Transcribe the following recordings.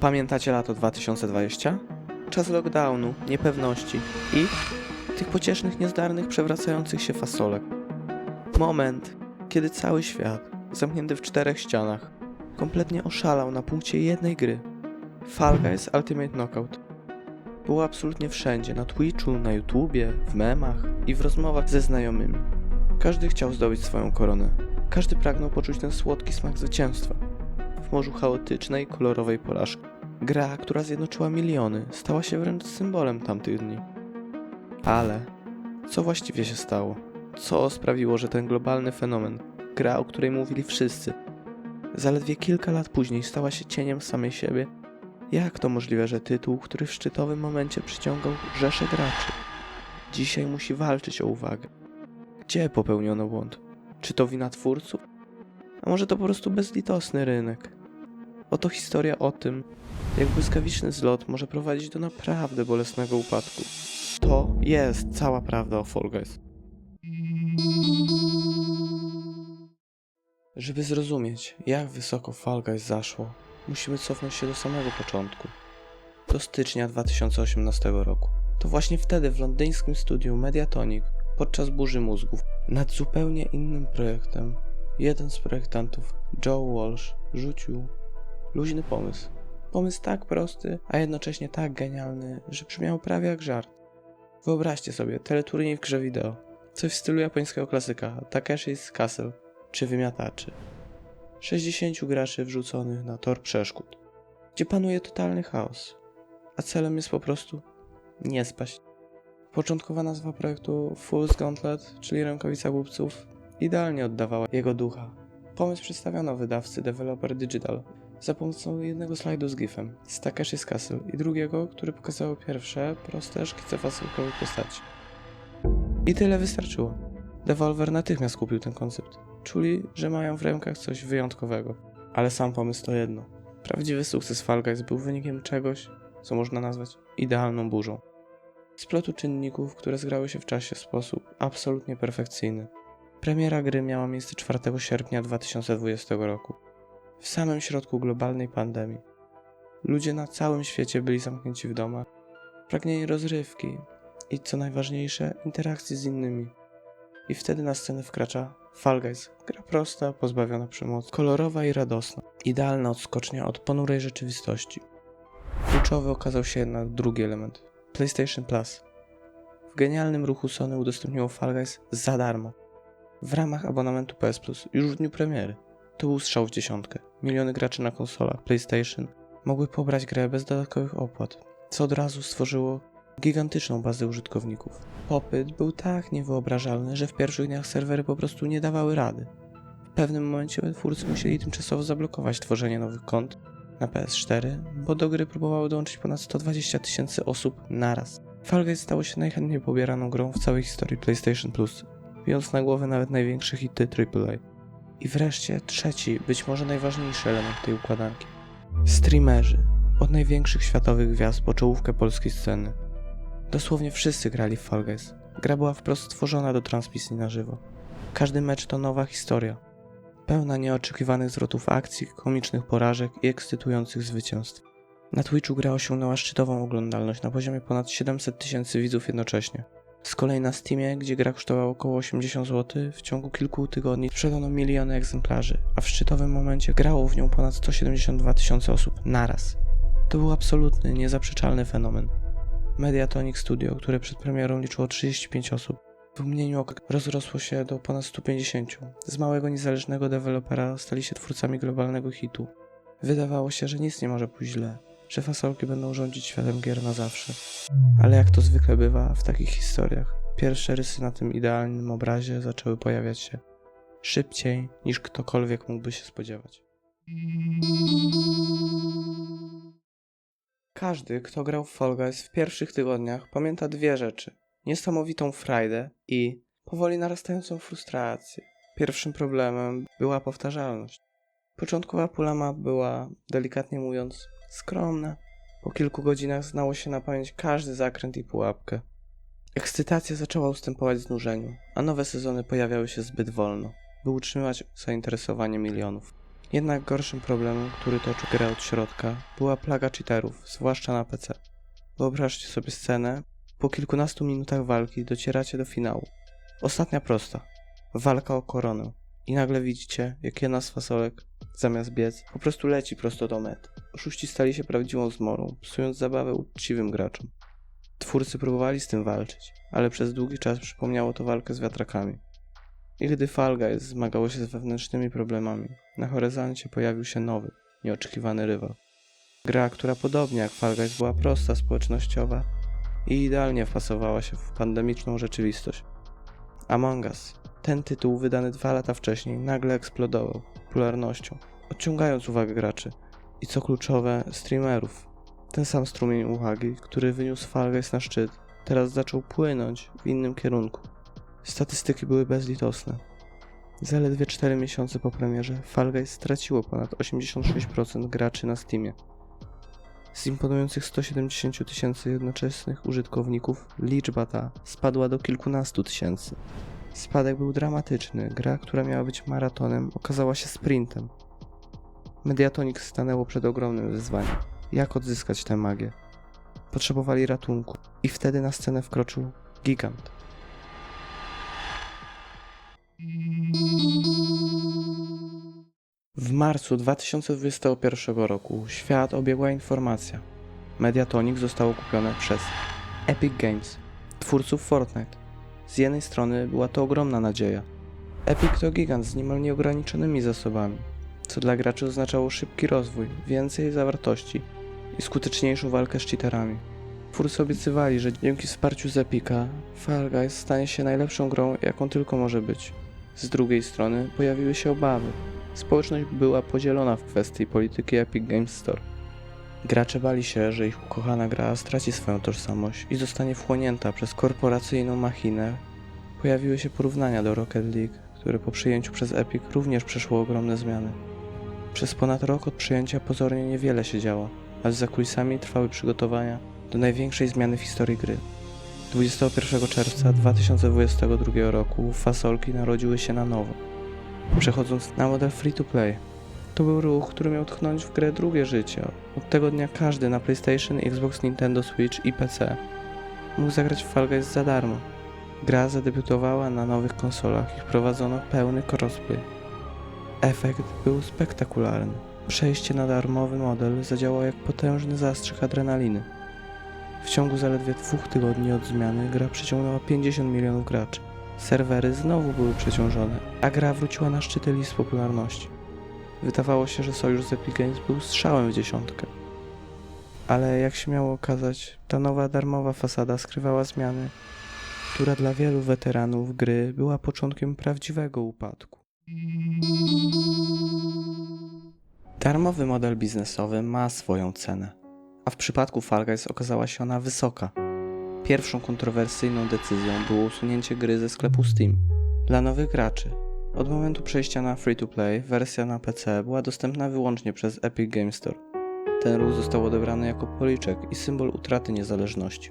Pamiętacie lato 2020? Czas lockdownu, niepewności i tych pociesznych, niezdarnych, przewracających się fasolek. Moment, kiedy cały świat, zamknięty w czterech ścianach, kompletnie oszalał na punkcie jednej gry. Fall Guys Ultimate Knockout. Było absolutnie wszędzie, na Twitchu, na YouTubie, w memach i w rozmowach ze znajomymi. Każdy chciał zdobyć swoją koronę. Każdy pragnął poczuć ten słodki smak zwycięstwa. Morzu chaotycznej, kolorowej porażki. Gra, która zjednoczyła miliony, stała się wręcz symbolem tamtych dni. Ale co właściwie się stało? Co sprawiło, że ten globalny fenomen, gra, o której mówili wszyscy, zaledwie kilka lat później stała się cieniem samej siebie? Jak to możliwe, że tytuł, który w szczytowym momencie przyciągał rzesze graczy, dzisiaj musi walczyć o uwagę? Gdzie popełniono błąd? Czy to wina twórców? A może to po prostu bezlitosny rynek? Oto historia o tym, jak błyskawiczny zlot może prowadzić do naprawdę bolesnego upadku. To jest cała prawda o Fall Guys. Żeby zrozumieć, jak wysoko Fall Guys zaszło, musimy cofnąć się do samego początku. Do stycznia 2018 roku. To właśnie wtedy w londyńskim studiu Mediatonic, podczas burzy mózgów, nad zupełnie innym projektem, jeden z projektantów, Joe Walsh, rzucił luźny pomysł. Pomysł tak prosty, a jednocześnie tak genialny, że brzmiał prawie jak żart. Wyobraźcie sobie teleturniej w grze wideo. Coś w stylu japońskiego klasyka Takeshi's Castle czy Wymiataczy. 60 graczy wrzuconych na tor przeszkód, gdzie panuje totalny chaos, a celem jest po prostu nie spaść. Początkowa nazwa projektu Fool's Gauntlet, czyli rękawica głupców, idealnie oddawała jego ducha. Pomysł przedstawiono wydawcy Developer Digital za pomocą jednego slajdu z gifem z Takeshi's Castle i drugiego, który pokazał pierwsze proste szkice fasolkowych postaci. I tyle wystarczyło. Devolver natychmiast kupił ten koncept. Czuli, że mają w rękach coś wyjątkowego. Ale sam pomysł to jedno. Prawdziwy sukces Fall Guys był wynikiem czegoś, co można nazwać idealną burzą. Splotu czynników, które zgrały się w czasie w sposób absolutnie perfekcyjny. Premiera gry miała miejsce 4 sierpnia 2020 roku w samym środku globalnej pandemii. Ludzie na całym świecie byli zamknięci w domach, pragnieni rozrywki i co najważniejsze, interakcji z innymi. I wtedy na scenę wkracza Fall Guys, gra prosta, pozbawiona przemocy, kolorowa i radosna, idealna odskocznia od ponurej rzeczywistości. Kluczowy okazał się jednak drugi element PlayStation Plus. W genialnym ruchu Sony udostępniło Fall Guys za darmo, w ramach abonamentu PS Plus, już w dniu premiery. To był strzał w dziesiątkę. Miliony graczy na konsolach PlayStation mogły pobrać grę bez dodatkowych opłat, co od razu stworzyło gigantyczną bazę użytkowników. Popyt był tak niewyobrażalny, że w pierwszych dniach serwery po prostu nie dawały rady. W pewnym momencie twórcy musieli tymczasowo zablokować tworzenie nowych kont na PS4, bo do gry próbowało dołączyć ponad 120 tysięcy osób naraz. Fall Guys stało się najchętniej pobieraną grą w całej historii PlayStation Plus, bijąc na głowę nawet największe hity AAA. I wreszcie trzeci, być może najważniejszy element tej układanki. Streamerzy, od największych światowych gwiazd po czołówkę polskiej sceny. Dosłownie wszyscy grali w Fall Guys. Gra była wprost stworzona do transmisji na żywo. Każdy mecz to nowa historia. Pełna nieoczekiwanych zwrotów akcji, komicznych porażek i ekscytujących zwycięstw. Na Twitchu gra osiągnęła szczytową oglądalność na poziomie ponad 700 tysięcy widzów jednocześnie. Z kolei na Steamie, gdzie gra kosztowała około 80 zł, w ciągu kilku tygodni sprzedano miliony egzemplarzy, a w szczytowym momencie grało w nią ponad 172 tysiące osób naraz. To był absolutny, niezaprzeczalny fenomen. Mediatonic Studio, które przed premierą liczyło 35 osób, w mgnieniu oka rozrosło się do ponad 150. Z małego, niezależnego dewelopera stali się twórcami globalnego hitu. Wydawało się, że nic nie może pójść źle, że fasolki będą rządzić światem gier na zawsze. Ale jak to zwykle bywa w takich historiach, pierwsze rysy na tym idealnym obrazie zaczęły pojawiać się szybciej niż ktokolwiek mógłby się spodziewać. Każdy, kto grał w Fall Guys w pierwszych tygodniach, pamięta dwie rzeczy. Niesamowitą frajdę i powoli narastającą frustrację. Pierwszym problemem była powtarzalność. Początkowa pula map była, delikatnie mówiąc, skromna. Po kilku godzinach znało się na pamięć każdy zakręt i pułapkę. Ekscytacja zaczęła ustępować znużeniu, a nowe sezony pojawiały się zbyt wolno, by utrzymywać zainteresowanie milionów. Jednak gorszym problemem, który toczył grę od środka, była plaga cheaterów, zwłaszcza na PC. Wyobraźcie sobie scenę, po kilkunastu minutach walki docieracie do finału. Ostatnia prosta. Walka o koronę. I nagle widzicie, jak jedna z fasolek, zamiast biec, po prostu leci prosto do mety. Oszuści stali się prawdziwą zmorą, psując zabawę uczciwym graczom. Twórcy próbowali z tym walczyć, ale przez długi czas przypomniało to walkę z wiatrakami. I gdy Fall Guys zmagało się z wewnętrznymi problemami, na horyzoncie pojawił się nowy, nieoczekiwany rywal. Gra, która podobnie jak Fall Guys była prosta, społecznościowa i idealnie wpasowała się w pandemiczną rzeczywistość. Among Us, ten tytuł wydany dwa lata wcześniej, nagle eksplodował popularnością, odciągając uwagę graczy i co kluczowe, streamerów. Ten sam strumień uwagi, który wyniósł Fall Guys na szczyt, teraz zaczął płynąć w innym kierunku. Statystyki były bezlitosne. Zaledwie 4 miesiące po premierze Fall straciło ponad 86% graczy na Steamie. Z imponujących 170 000 tysięcy jednoczesnych użytkowników liczba ta spadła do kilkunastu tysięcy. Spadek był dramatyczny. Gra, która miała być maratonem, okazała się sprintem. Mediatonic stanęło przed ogromnym wyzwaniem. Jak odzyskać tę magię? Potrzebowali ratunku. I wtedy na scenę wkroczył gigant. W marcu 2021 roku świat obiegła informacja. Mediatonic zostało kupione przez Epic Games, twórców Fortnite. Z jednej strony była to ogromna nadzieja. Epic to gigant z niemal nieograniczonymi zasobami, co dla graczy oznaczało szybki rozwój, więcej zawartości i skuteczniejszą walkę z cheaterami. Twórcy obiecywali, że dzięki wsparciu z Epica Fall Guys stanie się najlepszą grą, jaką tylko może być. Z drugiej strony pojawiły się obawy. Społeczność była podzielona w kwestii polityki Epic Games Store. Gracze bali się, że ich ukochana gra straci swoją tożsamość i zostanie wchłonięta przez korporacyjną machinę. Pojawiły się porównania do Rocket League, które po przyjęciu przez Epic również przeszło ogromne zmiany. Przez ponad rok od przyjęcia pozornie niewiele się działo, a za kulisami trwały przygotowania do największej zmiany w historii gry. 21 czerwca 2022 roku fasolki narodziły się na nowo, przechodząc na model free-to-play. To był ruch, który miał tchnąć w grę drugie życie. Od tego dnia każdy na PlayStation, Xbox, Nintendo Switch i PC mógł zagrać w Fall Guys za darmo. Gra zadebiutowała na nowych konsolach i wprowadzono pełny crossplay. Efekt był spektakularny. Przejście na darmowy model zadziałało jak potężny zastrzyk adrenaliny. W ciągu zaledwie dwóch tygodni od zmiany gra przyciągnęła 50 milionów graczy. Serwery znowu były przeciążone, a gra wróciła na szczyty list popularności. Wydawało się, że sojusz z Epic Games był strzałem w dziesiątkę. Ale jak się miało okazać, ta nowa darmowa fasada skrywała zmiany, która dla wielu weteranów gry była początkiem prawdziwego upadku. Darmowy model biznesowy ma swoją cenę, a w przypadku Fall Guys okazała się ona wysoka. Pierwszą kontrowersyjną decyzją było usunięcie gry ze sklepu Steam. Dla nowych graczy, od momentu przejścia na free-to-play, wersja na PC była dostępna wyłącznie przez Epic Games Store. Ten ruch został odebrany jako policzek i symbol utraty niezależności.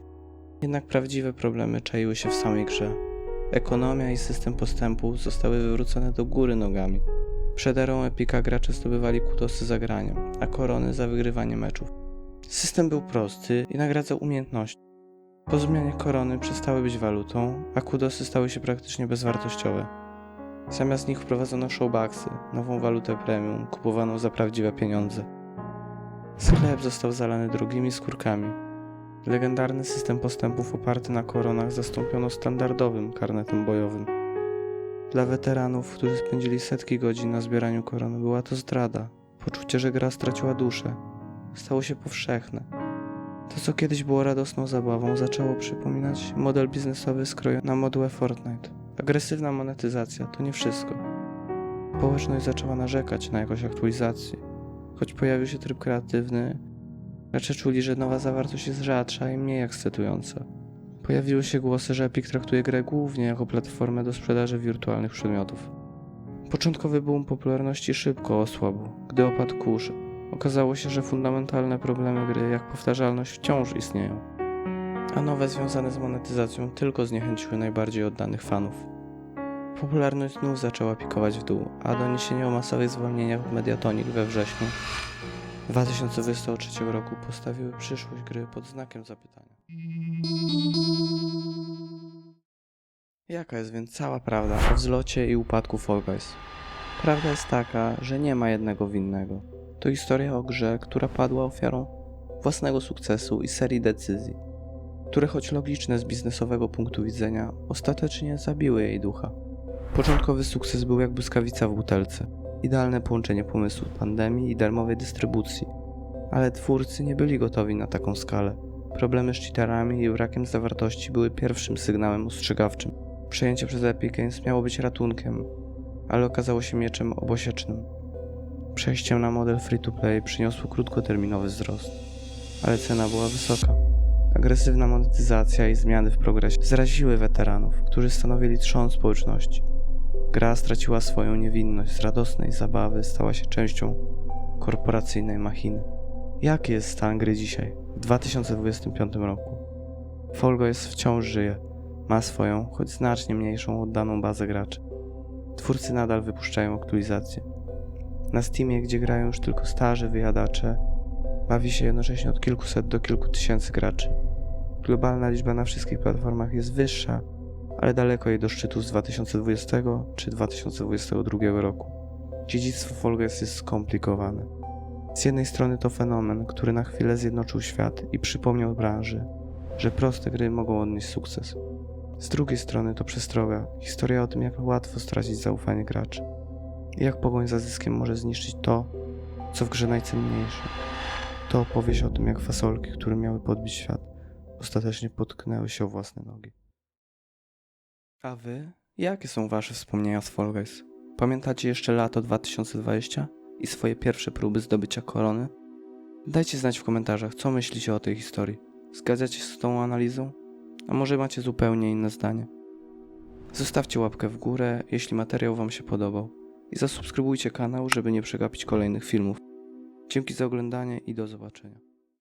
Jednak prawdziwe problemy czaiły się w samej grze. Ekonomia i system postępu zostały wywrócone do góry nogami. Przed erą Epica gracze zdobywali kutosy za granie, a korony za wygrywanie meczów. System był prosty i nagradzał umiejętności. Po zmianie korony przestały być walutą, a kudosy stały się praktycznie bezwartościowe. Zamiast nich wprowadzono showbacksy, nową walutę premium, kupowaną za prawdziwe pieniądze. Sklep został zalany drogimi skórkami. Legendarny system postępów oparty na koronach zastąpiono standardowym karnetem bojowym. Dla weteranów, którzy spędzili setki godzin na zbieraniu korony, była to zdrada. Poczucie, że gra straciła duszę, stało się powszechne. To, co kiedyś było radosną zabawą, zaczęło przypominać model biznesowy skrojony na modłę Fortnite. Agresywna monetyzacja to nie wszystko. Społeczność zaczęła narzekać na jakość aktualizacji. Choć pojawił się tryb kreatywny, gracze czuli, że nowa zawartość jest rzadsza i mniej ekscytująca. Pojawiły się głosy, że Epic traktuje grę głównie jako platformę do sprzedaży wirtualnych przedmiotów. Początkowy boom popularności szybko osłabł, gdy opadł kurz. Okazało się, że fundamentalne problemy gry, jak powtarzalność, wciąż istnieją a nowe związane z monetyzacją tylko zniechęciły najbardziej oddanych fanów. popularność znów zaczęła pikować w dół, a doniesienia o masowych zwolnieniach w Mediatonic we wrześniu 2023 roku postawiły przyszłość gry pod znakiem zapytania. Jaka jest więc cała prawda o wzlocie i upadku Fall Guys? Prawda jest taka, że nie ma jednego winnego. To historia o grze, która padła ofiarą własnego sukcesu i serii decyzji, które choć logiczne z biznesowego punktu widzenia, ostatecznie zabiły jej ducha. Początkowy sukces był jak błyskawica w butelce. Idealne połączenie pomysłu pandemii i darmowej dystrybucji. Ale twórcy nie byli gotowi na taką skalę. Problemy z cheaterami i brakiem zawartości były pierwszym sygnałem ostrzegawczym. Przejęcie przez Epic Games miało być ratunkiem, ale okazało się mieczem obosiecznym. Przejście na model free-to-play przyniosło krótkoterminowy wzrost, ale cena była wysoka. Agresywna monetyzacja i zmiany w progresie zraziły weteranów, którzy stanowili trzon społeczności. Gra straciła swoją niewinność, z radosnej zabawy stała się częścią korporacyjnej machiny. Jaki jest stan gry dzisiaj, w 2025 roku? Fall Guys wciąż żyje, ma swoją, choć znacznie mniejszą oddaną bazę graczy. Twórcy nadal wypuszczają aktualizacje. Na Steamie, gdzie grają już tylko starzy wyjadacze, bawi się jednocześnie od kilkuset do kilku tysięcy graczy. Globalna liczba na wszystkich platformach jest wyższa, ale daleko jej do szczytu z 2020 czy 2022 roku. Dziedzictwo Fall Guys jest skomplikowane. Z jednej strony to fenomen, który na chwilę zjednoczył świat i przypomniał branży, że proste gry mogą odnieść sukces. Z drugiej strony to przestroga, historia o tym, jak łatwo stracić zaufanie graczy i jak pogoń za zyskiem może zniszczyć to, co w grze najcenniejsze. To opowieść o tym, jak fasolki, które miały podbić świat, ostatecznie potknęły się o własne nogi. A wy? Jakie są wasze wspomnienia z Fall Guys? Pamiętacie jeszcze lato 2020 i swoje pierwsze próby zdobycia korony? Dajcie znać w komentarzach, co myślicie o tej historii. Zgadzacie się z tą analizą? A może macie zupełnie inne zdanie? Zostawcie łapkę w górę, jeśli materiał wam się podobał i zasubskrybujcie kanał, żeby nie przegapić kolejnych filmów. Dzięki za oglądanie i do zobaczenia.